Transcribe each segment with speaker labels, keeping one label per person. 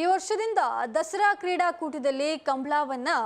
Speaker 1: ಈ ವರ್ಷದಿಂದ ದಸರಾ ಕ್ರೀಡಾಕೂಟದಲ್ಲಿ ಕಂಬಳವನ್ನು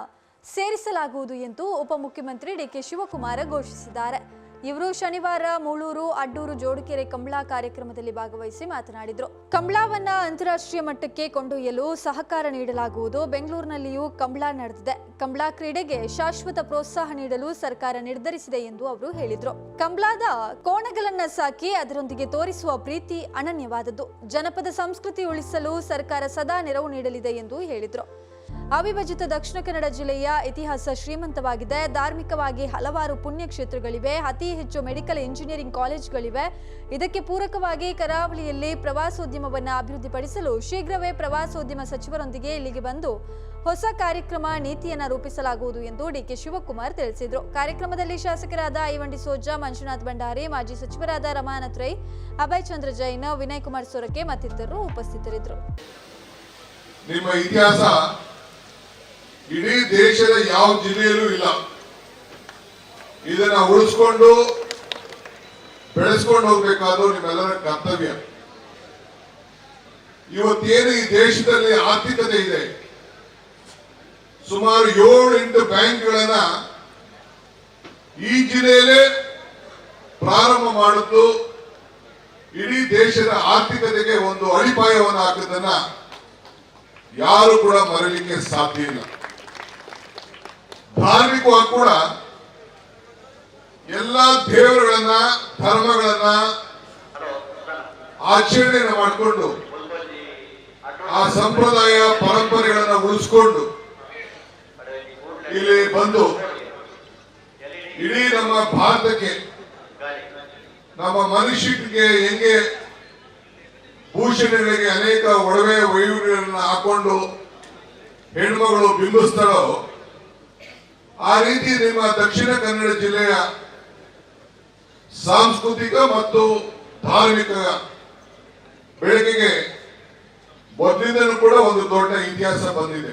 Speaker 1: ಸೇರಿಸಲಾಗುವುದು ಎಂದು ಉಪಮುಖ್ಯಮಂತ್ರಿ ಡಿ ಕೆ ಶಿವಕುಮಾರ್ ಘೋಷಿಸಿದ್ದಾರೆ. ಇವರು ಶನಿವಾರ ಮೂಳೂರು, ಅಡ್ಡೂರು, ಜೋಡುಕೆರೆ ಕಂಬಳ ಕಾರ್ಯಕ್ರಮದಲ್ಲಿ ಭಾಗವಹಿಸಿ ಮಾತನಾಡಿದರು. ಕಂಬಳವನ್ನ ಅಂತಾರಾಷ್ಟ್ರೀಯ ಮಟ್ಟಕ್ಕೆ ಕೊಂಡೊಯ್ಯಲು ಸಹಕಾರ ನೀಡಲಾಗುವುದು. ಬೆಂಗಳೂರಿನಲ್ಲಿಯೂ ಕಂಬಳ ನಡೆದಿದೆ. ಕಂಬಳ ಕ್ರೀಡೆಗೆ ಶಾಶ್ವತ ಪ್ರೋತ್ಸಾಹ ನೀಡಲು ಸರ್ಕಾರ ನಿರ್ಧರಿಸಿದೆ ಎಂದು ಅವರು ಹೇಳಿದರು. ಕಂಬಳದ ಕೋಣಗಳನ್ನ ಸಾಕಿ ಅದರೊಂದಿಗೆ ತೋರಿಸುವ ಪ್ರೀತಿ ಅನನ್ಯವಾದದ್ದು. ಜನಪದ ಸಂಸ್ಕೃತಿ ಉಳಿಸಲು ಸರ್ಕಾರ ಸದಾ ನೆರವು ನೀಡಲಿದೆ ಎಂದು ಹೇಳಿದರು. ಅವಿಭಜಿತ ದಕ್ಷಿಣ ಕನ್ನಡ ಜಿಲ್ಲೆಯ ಇತಿಹಾಸ ಶ್ರೀಮಂತವಾಗಿದೆ. ಧಾರ್ಮಿಕವಾಗಿ ಹಲವಾರು ಪುಣ್ಯಕ್ಷೇತ್ರಗಳಿವೆ. ಅತಿ ಹೆಚ್ಚು ಮೆಡಿಕಲ್ ಇಂಜಿನಿಯರಿಂಗ್ ಕಾಲೇಜುಗಳಿವೆ. ಇದಕ್ಕೆ ಪೂರಕವಾಗಿ ಕರಾವಳಿಯಲ್ಲಿ ಪ್ರವಾಸೋದ್ಯಮವನ್ನು ಅಭಿವೃದ್ಧಿಪಡಿಸಲು ಶೀಘ್ರವೇ ಪ್ರವಾಸೋದ್ಯಮ ಸಚಿವರೊಂದಿಗೆ ಇಲ್ಲಿಗೆ ಬಂದು ಹೊಸ ಕಾರ್ಯಕ್ರಮ ನೀತಿಯನ್ನು ರೂಪಿಸಲಾಗುವುದು ಎಂದು ಡಿಕೆ ಶಿವಕುಮಾರ್ ತಿಳಿಸಿದರು. ಕಾರ್ಯಕ್ರಮದಲ್ಲಿ ಶಾಸಕರಾದ ಐವಂಡಿ ಸೋಜಾ, ಮಂಜುನಾಥ್ ಭಂಡಾರಿ, ಮಾಜಿ ಸಚಿವರಾದ ರಮಾನಾಥ್ ರೈ, ಅಭಯ್ ಚಂದ್ರ ಜೈನ್, ವಿನಯ್ ಕುಮಾರ್ ಸೊರಕೆ ಮತ್ತಿತರರು ಉಪಸ್ಥಿತರಿದ್ದರು.
Speaker 2: ನಿಮ್ಮ ಇತಿಹಾಸ ಇಡೀ ದೇಶದ ಯಾವ ಜಿಲ್ಲೆಯಲ್ಲೂ ಇಲ್ಲ. ಇದನ್ನ ಉಳಿಸ್ಕೊಂಡು ಬೆಳೆಸ್ಕೊಂಡು ಹೋಗ್ಬೇಕಾದ್ರು ನಿಮ್ಮೆಲ್ಲರ ಕರ್ತವ್ಯ. ಇವತ್ತೇನು ಈ ದೇಶದಲ್ಲಿ ಆರ್ಥಿಕತೆ ಇದೆ? ಸುಮಾರು ಏಳು ಎಂಟು ಬ್ಯಾಂಕ್ಗಳನ್ನ ಈ ಜಿಲ್ಲೆಯಲ್ಲೇ ಪ್ರಾರಂಭ ಮಾಡಿದ್ದು ಇಡೀ ದೇಶದ ಆರ್ಥಿಕತೆಗೆ ಒಂದು ಅಡಿಪಾಯವನ್ನು ಹಾಕಿದ್ದನ್ನ ಯಾರು ಕೂಡ ಮರಲಿಕ್ಕೆ ಸಾಧ್ಯ ಇಲ್ಲ. ಕೂಡ ಎಲ್ಲ ದೇವರುಗಳನ್ನ, ಧರ್ಮಗಳನ್ನ ಆಚರಣೆಯನ್ನು ಮಾಡಿಕೊಂಡು, ಆ ಸಂಪ್ರದಾಯ ಪರಂಪರೆಗಳನ್ನ ಉಳಿಸ್ಕೊಂಡು ಇಲ್ಲಿ ಬಂದು ಇಡೀ ನಮ್ಮ ಭಾರತಕ್ಕೆ, ನಮ್ಮ ಮನುಷ್ಯರಿಗೆ ಹೆಂಗೆ ಭೂಷಣಗಳಿಗೆ ಅನೇಕ ಒಡವೆ ವೈವಿಗಳನ್ನ ಹಾಕೊಂಡು ಹೆಣ್ಮಗಳು ಬಿಂಬಿಸ್ತಾಳೋ ಆ ರೀತಿ ನಿಮ್ಮ ದಕ್ಷಿಣ ಕನ್ನಡ ಜಿಲ್ಲೆಯ ಸಾಂಸ್ಕೃತಿಕ ಮತ್ತು ಧಾರ್ಮಿಕ ಬೆಳಕಿಗೆ ಮೊದಲಿಂದಲೂ ಕೂಡ ಒಂದು ದೊಡ್ಡ ಇತಿಹಾಸ ಬಂದಿದೆ.